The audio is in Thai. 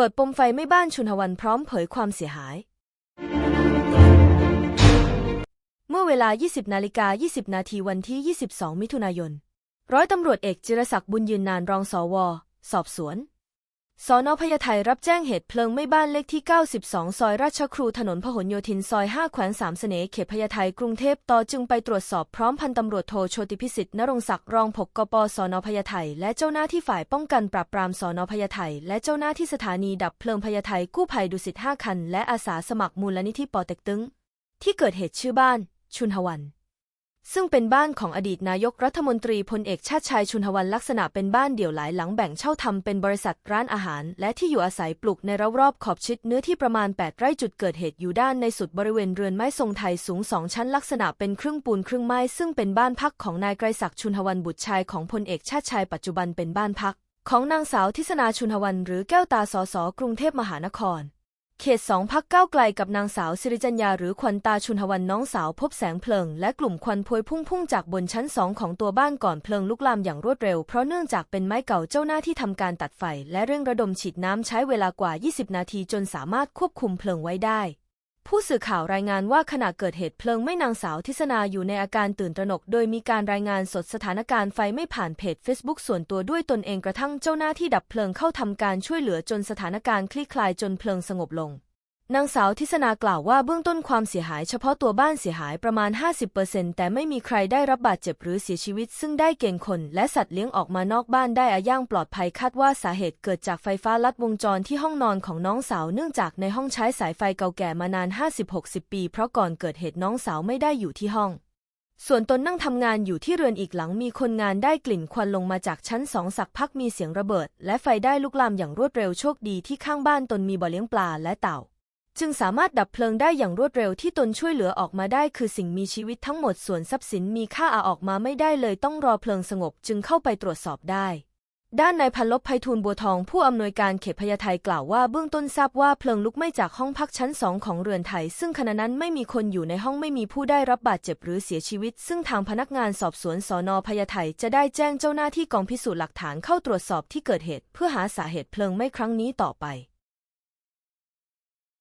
เปิดปมไฟไม่บ้านชุนหวันพร้อมเผยความเสียหาย เมื่อเวลา 20 นาฬิกา 20 นาทีวันที่ 22 มิถุนายน ร้อยตำรวจเอกจิรศักดิ์บุญยืนนานรองสว สอบสวน สอนอพญาไทรับแจ้งเหตุเพลิงไหม้บ้านเลขที่ 92 ซอยราชครูถนนพหลโยธินซอย 5 แขวงสามเสน่ห์เขตพญาไทกรุงเทพต่อจึงไปตรวจสอบพร้อมพันตำรวจโทโชติพิสิทธิ์นรงศักดิ์รองผกกปสอนอพญาไทและเจ้าหน้าที่ฝ่ายป้องกันปราบปรามสอนอพญาไทและเจ้าหน้าที่สถานีดับเพลิงพญาไทกู้ภัยดุสิต 5 คัน และอาสาสมัครมูลนิธิปอเต็กตึงที่เกิดเหตุชื่อบ้าน ชุนหวัน ซึ่งเป็นบ้านของอดีตนายกรัฐมนตรีพลเอกชาติชายชุนหวันลักษณะเป็นบ้านเดี่ยวหลายหลังแบ่งเช่าทำเป็นบริษัทร้านอาหาร และที่อยู่อาศัยปลูกในรอบๆขอบชิดเนื้อที่ประมาณ 8 ไร่จุดเกิดเหตุอยู่ด้านในสุดบริเวณเรือนไม้ทรงไทยสูงสองชั้นลักษณะเป็นครึ่งปูนครึ่งไม้ซึ่งเป็นบ้านพักของนายไกรศักดิ์ชุนหวันบุตรชายของพลเอกชาติชายปัจจุบันเป็นบ้านพัก ของนางสาวทิศนาชุนหวันหรือแก้วตาสสกรุงเทพมหานคร เขตสองพักก้าวไกลกับนางสาวสิริจัญญาหรือควันตาชุนหวันน้องสาวพบแสงเพลิง และกลุ่มควันพวยพุ่งพุ่งจากบนชั้นสองของตัวบ้านก่อนเพลิงลุกลามอย่างรวดเร็ว เพราะเนื่องจากเป็นไม้เก่าเจ้าหน้าที่ทำการตัดไฟ และเร่งระดมฉีดน้ำใช้เวลากว่า 20 นาทีจนสามารถควบคุมเพลิงไว้ได้ ผู้สื่อข่าวรายงานว่าขณะเกิดเหตุเพลิงไม่นางสาวทิศนาอยู่ในอาการตื่นตระหนก โดยมีการรายงานสดสถานการณ์ไฟไม่ผ่านเพจ Facebook ส่วนตัวด้วยตนเองกระทั่งเจ้าหน้าที่ดับเพลิงเข้าทำการช่วยเหลือจนสถานการณ์คลี่คลายจนเพลิงสงบลง นางสาวทิศนากล่าวว่าเบื้องต้นความเสียหายเฉพาะตัวบ้านเสียหายประมาณ 50%แต่ไม่มีใครได้รับบาดเจ็บหรือเสียชีวิต ซึ่งได้เก่งคน และสัตว์เลี้ยงออกมานอกบ้านได้อาย่างปลอดภัยคาดว่าสาเหตุเกิดจากไฟฟ้าลัดวงจรที่ห้องนอนของน้องสาวเนื่องจากในห้องใช้สายไฟเก่าแก่มานาน 50-60 ปี เพราะก่อนเกิดเหตุน้องสาวไม่ได้อยู่ที่ห้องส่วนตนนั่งทำงานอยู่ที่เรือนอีกหลังมีคนงานได้กลิ่นควันลงมาจากชั้นสองสักพักมีเสียงระเบิด และไฟได้ลุกลามอย่างรวดเร็วโชคดีที่ข้างบ้านตนมีบ่อเลี้ยงปลาและเต่า จึงสามารถดับเพลิงได้อย่างรวดเร็วที่ตนช่วยเหลือออกมาได้คือสิ่งมีชีวิตทั้งหมดส่วนทรัพย์สินมีค่าอาออกมาไม่ได้เลยต้องรอเพลิงสงบจึงเข้าไปตรวจสอบได้ ด้านนายพันลบไพฑูรย์บัวทองผู้อำนวยการเขตพญาไทกล่าวว่าเบื้องต้นทราบว่าเพลิงลุกไหม้จากห้องพักชั้นสองของเรือนไทย ซึ่งขณะนั้นไม่มีคนอยู่ในห้องไม่มีผู้ได้รับบาดเจ็บหรือเสียชีวิต ซึ่งทางพนักงานสอบสวนสอนอพญาไทจะได้แจ้งเจ้าหน้าที่กองพิสูจน์หลักฐานเข้าตรวจสอบที่เกิดเหตุ เพื่อหาสาเหตุเพลิงไหม้ครั้งนี้ต่อไป